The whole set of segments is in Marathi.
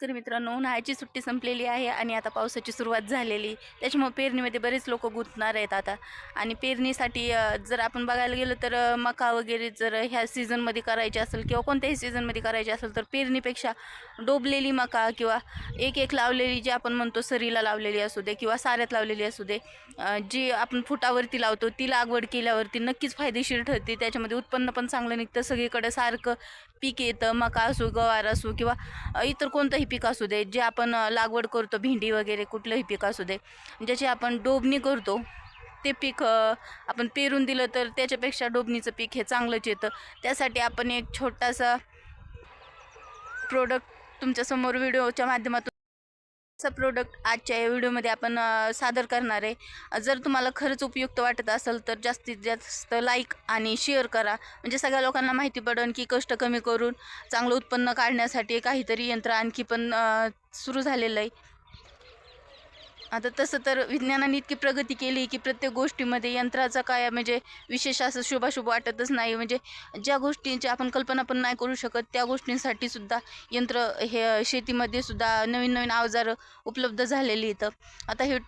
तर मित्रांनो उन्हाळ्याची सुट्टी संपलेली आहे आणि आता पावसाची सुरुवात झालेली. त्याच्यामुळे पेरणीमध्ये बरेच लोक गुंतणार आहेत आता. आणि पेरणीसाठी जर आपण बघायला गेलो तर मका वगैरे जर ह्या सीझनमध्ये करायची असेल किंवा कोणत्याही सीझनमध्ये करायची असेल तर पेरणीपेक्षा डोबलेली मका किंवा एक एक लावलेली जी आपण म्हणतो सरीला लावलेली असू दे किंवा साऱ्यात लावलेली असू दे जी आपण फुटावरती लावतो ती लागवड केल्यावरती नक्कीच फायदेशीर ठरते. त्याच्यामध्ये उत्पन्न पण चांगलं निघतं सगळीकडे सारखं पीक येतं मका असो गवार असो किंवा इतर कोणतंही पीक असू दे जे आपण लागवड करतो भेंडी वगैरे कुठलंही पीक असू दे ज्याची आपण डोबणी करतो ते पीक आपण पेरून दिलं तर त्याच्यापेक्षा डोबणीचं पीक हे चांगलंच येतं. त्यासाठी आपण एक छोटासा प्रोडक्ट तुमच्यासमोर व्हिडिओच्या माध्यमातून असा प्रोडक्ट आजच्या या व्हिडिओमध्ये आपण सादर करणार आहे. जर तुम्हाला खरंच उपयुक्त वाटत असेल तर जास्तीत जास्त लाईक आणि शेअर करा. म्हणजे सगळ्या लोकांना माहिती पडेल की कष्ट कमी करून चांगलं उत्पन्न काढण्यासाठी काहीतरी यंत्र आणखी पण सुरू झालेलं आहे. आता तसं तर विज्ञानाने इतकी प्रगती केली की प्रत्येक गोष्टीमध्ये यंत्राचा काय म्हणजे विशेष असं शुभाशुभ वाटतच नाही. म्हणजे ज्या गोष्टींची आपण कल्पना पण नाही करू शकत त्या गोष्टींसाठी सुद्धा यंत्र हे शेतीमध्ये सुद्धा नवीन नवीन अवजारं उपलब्ध झालेली इथं. आता हे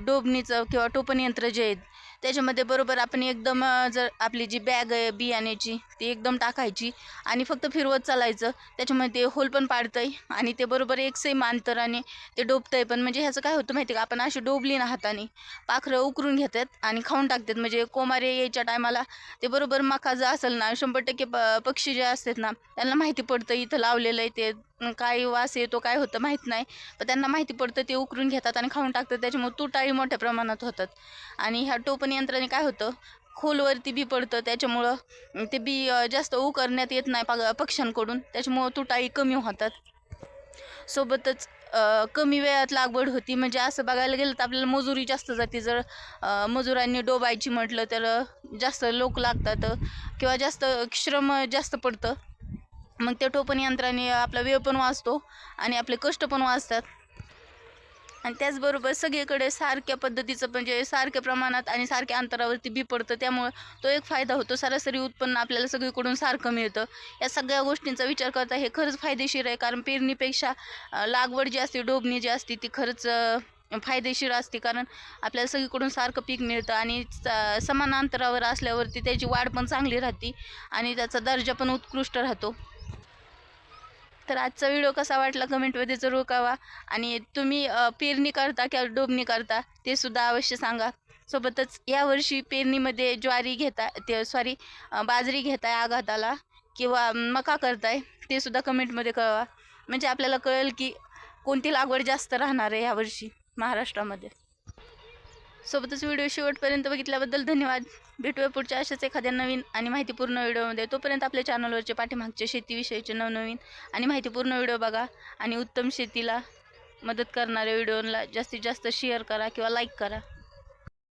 डोबणीचं किंवा टोपण यंत्र जे आहेत त्याच्यामध्ये बरोबर आपण एकदम जर आपली जी बॅग आहे बियाण्याची ती एकदम टाकायची आणि फक्त फिरवत चालायचं. त्याच्यामध्ये ते होल पण पाडतंय आणि ते बरोबर एक सेम अंतराने ते डोबतंय. पण म्हणजे ह्याचं काय होतं माहिती आहे का? आपण अशी डोबली ना हाताने पाखरं उकरून घेतात आणि खाऊन टाकतात. म्हणजे कोमारे यायच्या टायमाला ते बरोबर मका जर असेल ना शंभर टक्के प पक्षी जे असतात ना त्यांना माहिती पडतं इथं लावलेलं आहे ते. काय वास येतो काय होतं माहीत नाही. पण त्यांना माहिती पडतं ते उकरून घेतात आणि खाऊन टाकतात. त्याच्यामुळे तुटाळी मोठ्या प्रमाणात होतात. आणि ह्या टोपण यंत्राने काय होतं खोलवरती बी पडतं. त्याच्यामुळं ते बी जास्त उकरण्यात येत नाही पग पक्ष्यांकडून. त्याच्यामुळं तुटाळी कमी होतात. सोबतच कमी वेळात लागवड होती. म्हणजे असं बघायला गेलं तर आपल्याला मजुरी जास्त जाते. जर मजुरांनी डोबायची म्हटलं तर जास्त लोक लागतात. किंवा जास्त श्रम जास्त पडतं. मग त्या टोपण यंत्राने आपला वेळ पण वाचतो आणि आपले कष्ट पण वाचतात. आणि त्याचबरोबर सगळीकडे सारख्या पद्धतीचं म्हणजे सारख्या प्रमाणात आणि सारख्या अंतरावरती बी पडतं त्यामुळं तो एक फायदा होतो. सरासरी उत्पन्न आपल्याला सगळीकडून सारखं मिळतं. या सगळ्या गोष्टींचा विचार करता हे खरंच फायदेशीर आहे कारण पेरणीपेक्षा लागवड जी असते डोबणी जी असते ती खरंच फायदेशीर असते. कारण आपल्याला सगळीकडून सारखं पीक मिळतं आणि समान अंतरावर असल्यावरती त्याची वाढ पण चांगली राहते आणि त्याचा दर्जा पण उत्कृष्ट राहतो. तर आजचा व्हिडिओ कसा वाटला कमेंटमध्ये जरूर कळवा. आणि तुम्ही पेरणी करता किंवा डोबणी करता ते सुद्धा अवश्य सांगा. सोबतच यावर्षी पेरणीमध्ये ज्वारी घेता ते सॉरी बाजरी घेताय आघाताला किंवा मका करताय ते सुद्धा कमेंटमध्ये कळवा. म्हणजे आपल्याला कळेल की कोणती लागवड जास्त राहणार आहे यावर्षी महाराष्ट्रामध्ये. सोबतच व्हिडिओ शेवटपर्यंत बघितल्याबद्दल धन्यवाद. भेटूया पुढच्या अशाच एखाद्या नवीन आणि माहितीपूर्ण व्हिडिओमध्ये. तोपर्यंत आपल्या चॅनलवरचे पाठीमागचे शेतीविषयीचे नवनवीन आणि माहितीपूर्ण व्हिडिओ बघा आणि उत्तम शेतीला मदत करणाऱ्या व्हिडिओला जास्तीत जास्त शेअर करा किंवा लाईक करा.